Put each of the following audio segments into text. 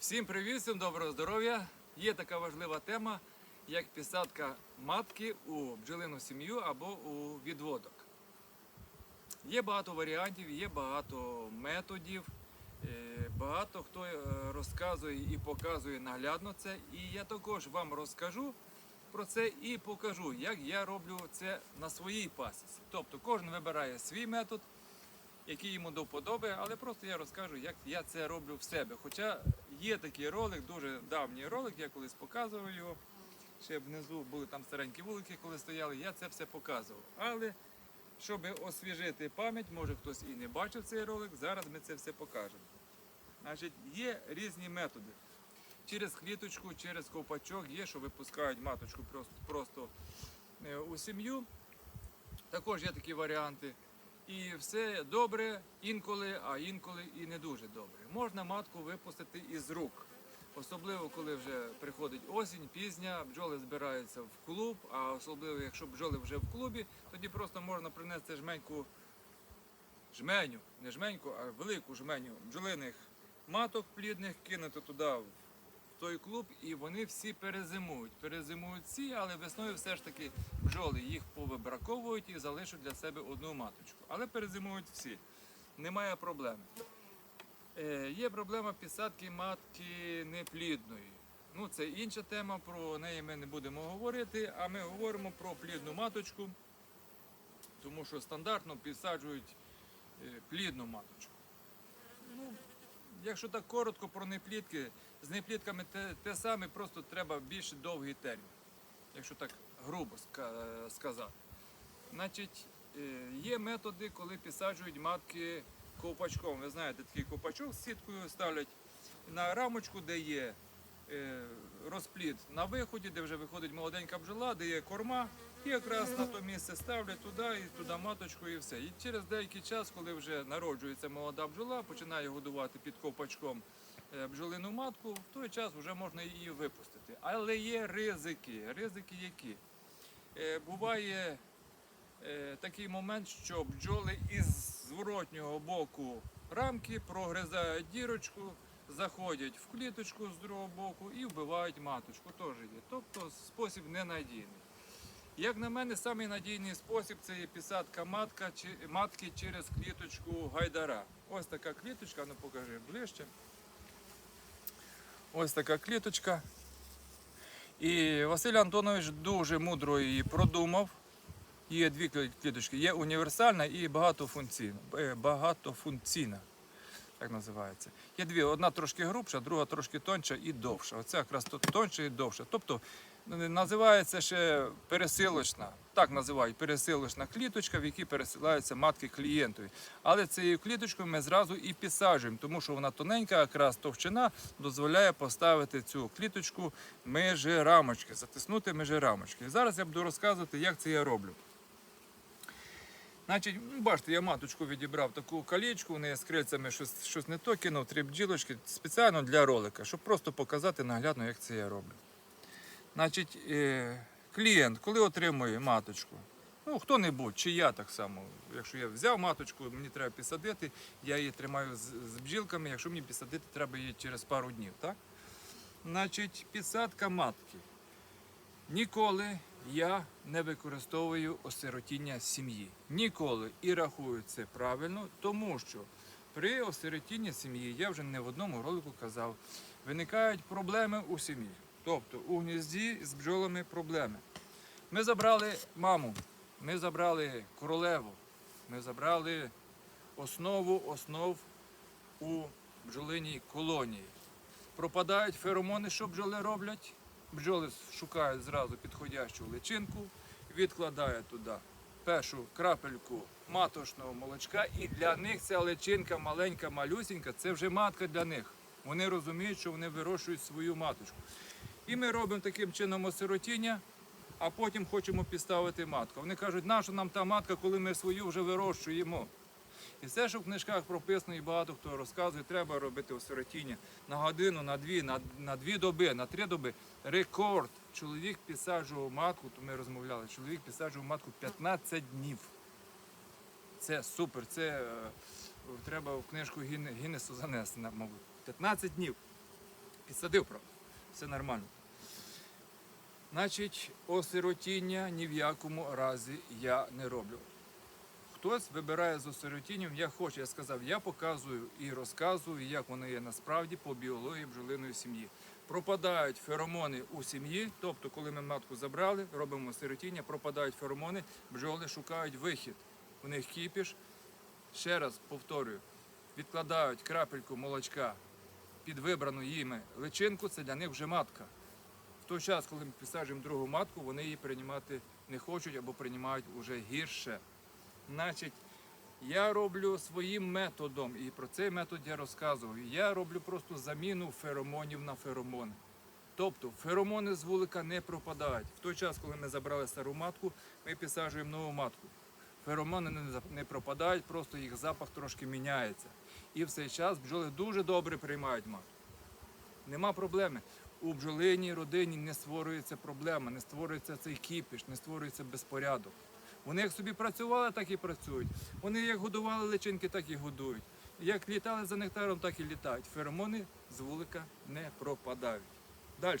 Всім привіт, всім доброго здоров'я! Є така важлива тема, як підсадка матки у бджолину сім'ю або у відводок. Є багато варіантів, є багато методів, е, багато хто е, розказує і показує наглядно це. І я також вам розкажу про це і покажу, як я роблю це на своїй пасіці. Тобто кожен вибирає свій метод, який йому до вподоби, але просто я розкажу, як я це роблю в себе. Хоча є такий ролик, дуже давній ролик, я колись показував його. Ще внизу були там старенькі вулики, коли стояли, я це все показував. Але щоб освіжити пам'ять, може хтось і не бачив цей ролик, зараз ми це все покажемо. Значить, є різні методи. Через кліточку, через ковпачок є, що випускають маточку просто, просто е, у сім'ю. Також є такі варіанти. І все добре інколи, а інколи і не дуже добре. Можна матку випустити із рук. Особливо, коли вже приходить осінь, пізня, бджоли збираються в клуб, а особливо, якщо бджоли вже в клубі, тоді просто можна принести жменьку, жменю, не жменьку, а велику жменю бджолиних маток плідних, кинути туди той клуб, і вони всі перезимують. Перезимують всі, але весною все ж таки бджоли їх повибраковують і залишать для себе одну маточку. Але перезимують всі. Немає проблеми. Е, є проблема підсадки матки неплідної. Ну, це інша тема, про неї ми не будемо говорити, а ми говоримо про плідну маточку, тому що стандартно підсаджують е, плідну маточку. Ну, якщо так коротко про неплідки, з неплідками те, те саме, просто треба більш довгий термін, якщо так грубо сказати. Значить, е, є методи, коли підсаджують матки ковпачком. Ви знаєте, такий ковпачок з сіткою ставлять на рамочку, де є е, розплід на виході, де вже виходить молоденька бджола, де є корма, і якраз на то місце ставлять туди і туди маточку і все. І через деякий час, коли вже народжується молода бджола, починає годувати під ковпачком бджолину матку, в той час вже можна її випустити. Але є ризики. Ризики які? Е, Буває е, такий момент, що бджоли із зворотнього боку рамки прогризають дірочку, заходять в кліточку з другого боку і вбивають маточку. Теж є. Тобто спосіб ненадійний. Як на мене, самий надійний спосіб це є підсадка матка, матки через кліточку гайдара. Ось така кліточка, ну покажи ближче. Ось така кліточка. І Василь Антонович дуже мудро її продумав. Є дві кліточки. Є універсальна і багатофункційна. Е, Багатофункційна. Так називається. Є дві: одна трошки грубша, друга трошки тонша і довша. Оця якраз тонша і довша. Тобто називається ще пересилочна. Так називають пересилочна кліточка, в якій пересилаються матки клієнтові. Але цією кліточкою ми зразу і підсаджуємо, тому що вона тоненька, якраз товщина дозволяє поставити цю кліточку межі рамочки, затиснути межі рамочки. Зараз я буду розказувати, як це я роблю. Значить, ну, бачите, я маточку відібрав таку калічку, в неї з крильцями щось, щось не то кинув, три бджілочки спеціально для ролика, щоб просто показати наглядно, як це я роблю. Значить, е, клієнт, коли отримує маточку, ну хто-небудь, чи я так само, якщо я взяв маточку, мені треба підсадити, я її тримаю з, бджілками, якщо мені підсадити, треба її через пару днів. Так? Значить, підсадка матки. Ніколи я не використовую осиротіння сім'ї. Ніколи і рахую це правильно, тому що при осиротінні сім'ї, я вже не в одному ролику казав, виникають проблеми у сім'ї. Тобто у гнізді з бджолами проблеми. Ми забрали маму, ми забрали королеву, ми забрали основу основ у бджолиній колонії. Пропадають феромони, що бджоли роблять. Бджоли шукають зразу підходящу личинку, відкладають туди першу крапельку маточного молочка, і для них ця личинка маленька, малюсінька, це вже матка для них. Вони розуміють, що вони вирощують свою маточку. І ми робимо таким чином осиротіння, а потім хочемо підставити матку. Вони кажуть, наша нам та матка, коли ми свою вже вирощуємо. І все, що в книжках прописано, і багато хто розказує, треба робити осиротіння на годину, на дві, на, на дві доби, на три доби. Рекорд. Чоловік підсаджував матку, то ми розмовляли, чоловік підсаджував матку 15 днів. Це супер, це е, треба в книжку Гін- Гіннесу занести, мабуть. 15 днів. Підсадив, правда. Все нормально. Значить, осиротіння ні в якому разі я не роблю. Хтось вибирає з осиротінням, я хочу, я сказав, я показую і розказую, як воно є насправді по біології бджолиної сім'ї. Пропадають феромони у сім'ї, тобто, коли ми матку забрали, робимо осиротіння, пропадають феромони, бджоли шукають вихід. У них кіпіш. Ще раз повторюю, відкладають крапельку молочка під вибрану їми личинку, це для них вже матка. Той час, коли ми підсаджуємо другу матку, вони її приймати не хочуть або приймають уже гірше. Значить, я роблю своїм методом, і про цей метод я розказував. Я роблю просто заміну феромонів на феромони. Тобто феромони з вулика не пропадають. В той час, коли ми забрали стару матку, ми підсаджуємо нову матку. Феромони не пропадають, просто їх запах трошки міняється. І в цей час бджоли дуже добре приймають матку. Нема проблеми. У бджолиній родині не створюється проблема, не створюється цей кіпіш, не створюється безпорядок. Вони як собі працювали, так і працюють. Вони як годували личинки, так і годують. Як літали за нектаром, так і літають. Феромони з вулика не пропадають. Далі.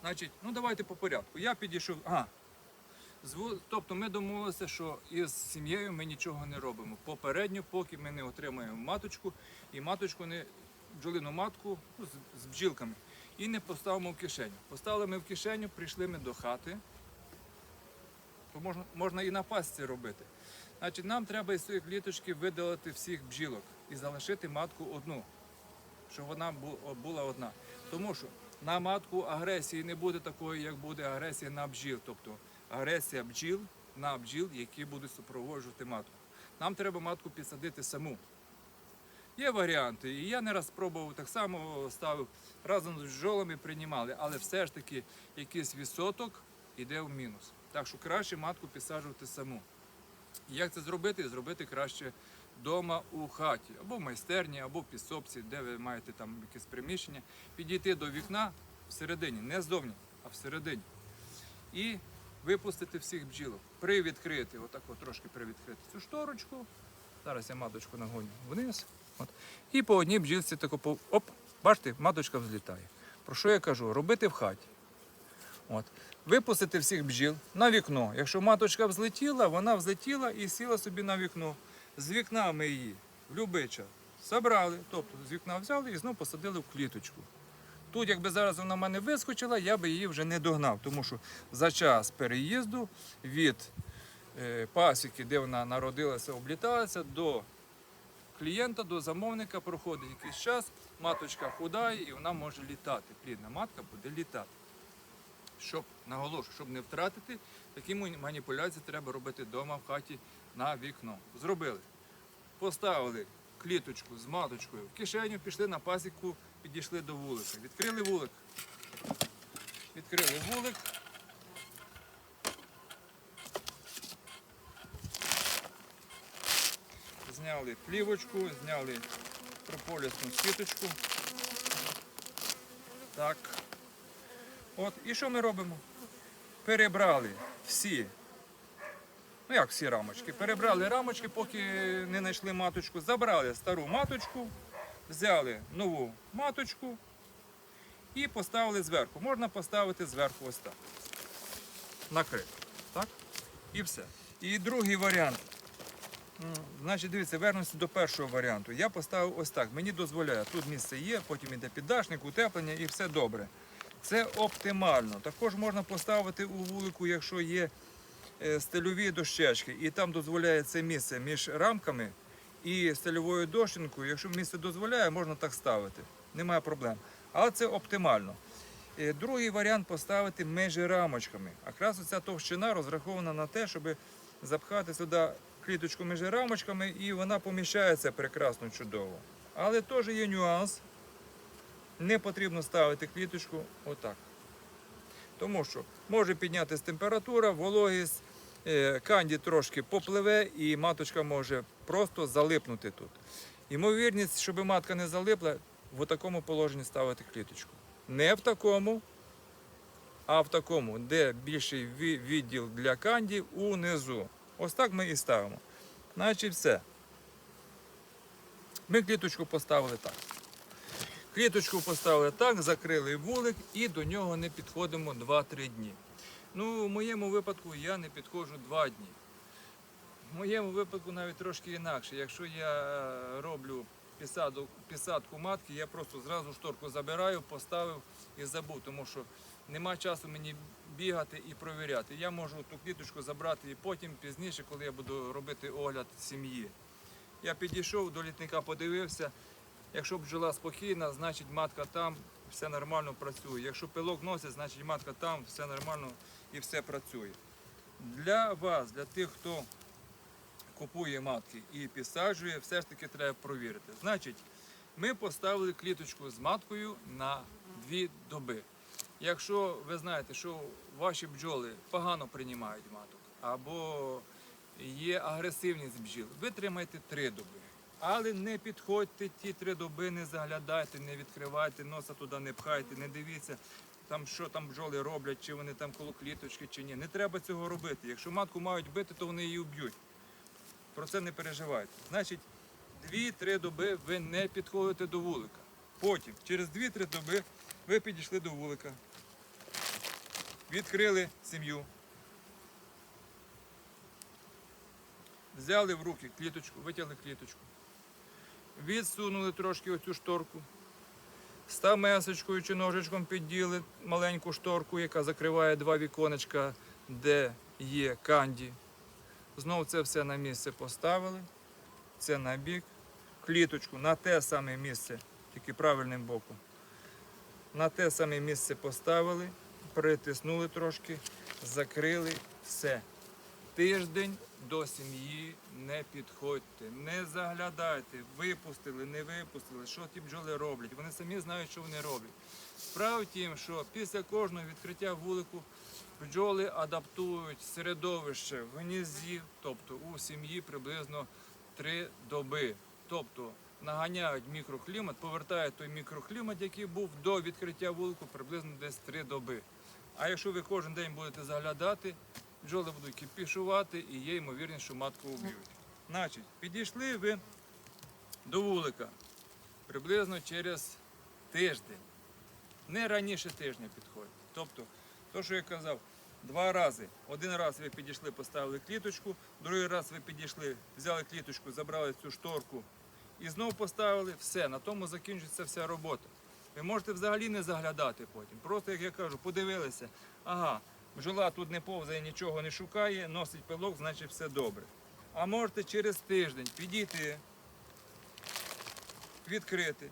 Значить, ну давайте по порядку. Я підійшов. Ву- Тобто ми домовилися, що із сім'єю ми нічого не робимо. Попередньо, поки ми не отримаємо маточку і маточку не бджолину матку ну, з, з бджілками і не поставимо в кишеню. Поставили ми в кишеню, прийшли ми до хати. То можна, можна і на пасці робити. Значить, нам треба із цієї кліточки видалити всіх бджілок і залишити матку одну, щоб вона була одна. Тому що на матку агресії не буде такої, як буде агресія на бджіл. Тобто агресія бджіл на бджіл, які будуть супроводжувати матку. Нам треба матку підсадити саму. Є варіанти, і я не раз спробував так само ставив разом з бджолами приймали, але все ж таки якийсь відсоток йде в мінус. Так що краще матку підсаджувати саму. Як це зробити? Зробити краще вдома у хаті, або в майстерні, або в підсобці, де ви маєте там якесь приміщення, підійти до вікна всередині, не ззовні, а всередині. І випустити всіх бджілок. Привідкрити, отак от трошки привідкрити цю шторочку. Зараз я маточку нагоню вниз. От. І по одній бджілці тако оп, бачите, маточка взлітає. Про що я кажу? Робити в хаті. От. Випустити всіх бджіл на вікно. Якщо маточка взлетіла, вона взлетіла і сіла собі на вікно. З вікна ми її в час забрали, тобто з вікна взяли і знову посадили в кліточку. Тут, якби зараз вона в мене вискочила, я би її вже не догнав, тому що за час переїзду від е, пасіки, де вона народилася, обліталася, до клієнта, до замовника проходить якийсь час, маточка худає і вона може літати. Плідна матка буде літати. Щоб наголошую, щоб не втратити, такі маніпуляції треба робити вдома в хаті на вікно. Зробили. Поставили кліточку з маточкою в кишеню, пішли на пасіку, підійшли до вулика. Відкрили вулик. Відкрили вулик. Зняли плівочку, зняли прополісну сіточку. Так. От, і що ми робимо? Перебрали всі. Ну як всі рамочки? Перебрали рамочки, поки не знайшли маточку. Забрали стару маточку, взяли нову маточку і поставили зверху. Можна поставити зверху ось так. Накрити. Так? І все. І другий варіант. М, Значить, дивіться, вернемося до першого варіанту. Я поставив ось так. Мені дозволяє. Тут місце є, потім йде піддашник, утеплення і все добре. Це оптимально. Також можна поставити у вулику, якщо є е, стильові дощечки, і там дозволяє це місце між рамками і стильовою дощинкою. Якщо місце дозволяє, можна так ставити. Немає проблем. Але це оптимально. Е, Другий варіант поставити між рамочками. Якраз оця товщина розрахована на те, щоб запхати сюди кліточку між рамочками, і вона поміщається прекрасно чудово. Але теж є нюанс. Не потрібно ставити кліточку отак. Тому що може піднятися температура, вологість, е, канді трошки попливе і маточка може просто залипнути тут. Ймовірність, щоб матка не залипла, в такому положенні ставити кліточку. Не в такому, а в такому, де більший відділ для канді унизу. Ось так ми і ставимо. Значить, все. Ми кліточку поставили так. Кліточку поставили так, закрили вулик і до нього не підходимо 2-3 дні. Ну, в моєму випадку я не підходжу 2 дні. В моєму випадку навіть трошки інакше. Якщо я е, роблю пісаду, пісадку матки, я просто зразу шторку забираю, поставив і забув, тому що нема часу мені бігати і провіряти. Я можу ту кліточку забрати і потім пізніше, коли я буду робити огляд сім'ї. Я підійшов до літника, подивився. Якщо бджола спокійна, значить матка там, все нормально працює. Якщо пилок носить, значить матка там, все нормально і все працює. Для вас, для тих, хто купує матки і підсаджує, все ж таки треба провірити. Значить, ми поставили кліточку з маткою на дві доби. Якщо ви знаєте, що ваші бджоли погано приймають маток або є агресивність бджіл, ви тримайте три доби. Але не підходьте ті три доби, не заглядайте, не відкривайте, носа туди не пхайте, не дивіться, там, що там бджоли роблять, чи вони там коло кліточки, чи ні. Не треба цього робити. Якщо матку мають бити, то вони її вб'ють. Про це не переживайте. Значить, 2-3 доби ви не підходите до вулика. Потім, через 2-3 доби, ви підійшли до вулика, відкрили сім'ю, взяли в руки кліточку, витягли кліточку, відсунули трошки оцю шторку, стамесочкою чи ножичком підділи маленьку шторку, яка закриває два віконечка, де є канді. Знову це все на місце поставили. Це на бік. Кліточку на те саме місце, тільки правильним боком. На те саме місце поставили, притиснули трошки, закрили все. Тиждень до сім'ї не підходьте, не заглядайте, випустили, не випустили, що ті бджоли роблять. Вони самі знають, що вони роблять. Справа тім, що після кожного відкриття вулику бджоли адаптують середовище в гнізді, тобто у сім'ї приблизно три доби. Тобто наганяють мікроклімат, повертають той мікроклімат, який був до відкриття вулику, приблизно десь три доби. А якщо ви кожен день будете заглядати, бджоли будуть кипішувати і є ймовірність, що матку вб'ють. Значить, підійшли ви до вулика приблизно через тиждень. Не раніше тижня підходить. Тобто, то, що я казав, два рази. Один раз ви підійшли, поставили кліточку, другий раз ви підійшли, взяли кліточку, забрали цю шторку і знову поставили. Все, на тому закінчується вся робота. Ви можете взагалі не заглядати потім. Просто, як я кажу, подивилися, ага, бджола тут не повзає, нічого не шукає, носить пилок, значить все добре. А можете через тиждень підійти, відкрити,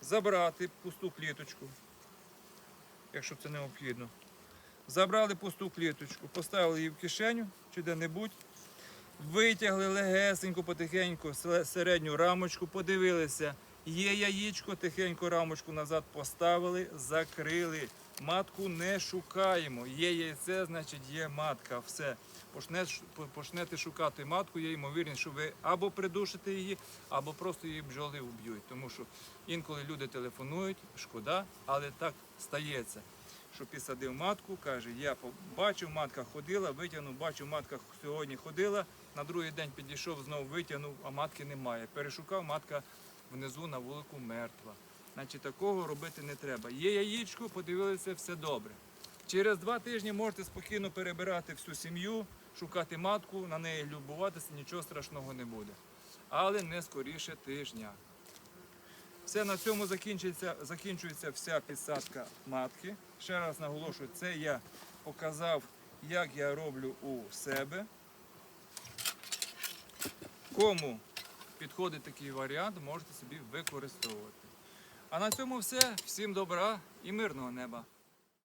забрати пусту кліточку, якщо це необхідно. Забрали пусту кліточку, поставили її в кишеню чи де-небудь, витягли легесенько, потихеньку середню рамочку, подивилися, є яєчко, тихенько рамочку назад поставили, закрили. Матку не шукаємо. Є яйце, значить є матка. Все. Почне, почнете шукати матку, є ймовірність, що ви або придушите її, або просто її бджоли вб'ють. Тому що інколи люди телефонують, шкода, але так стається що підсадив матку, каже, я побачив, матка ходила, витягнув, бачив, матка сьогодні ходила, на другий день підійшов, знову витягнув, а матки немає. Перешукав, матка внизу на вулику мертва. Значить, такого робити не треба. Є яєчко, подивилися, все добре. Через два тижні можете спокійно перебирати всю сім'ю, шукати матку, на неї любуватися, нічого страшного не буде. Але не скоріше тижня. Все на цьому закінчується, закінчується вся підсадка матки. Ще раз наголошую, це я показав, як я роблю у себе. Кому підходить такий варіант, можете собі використовувати. А на цьому все. Всім добра і мирного неба.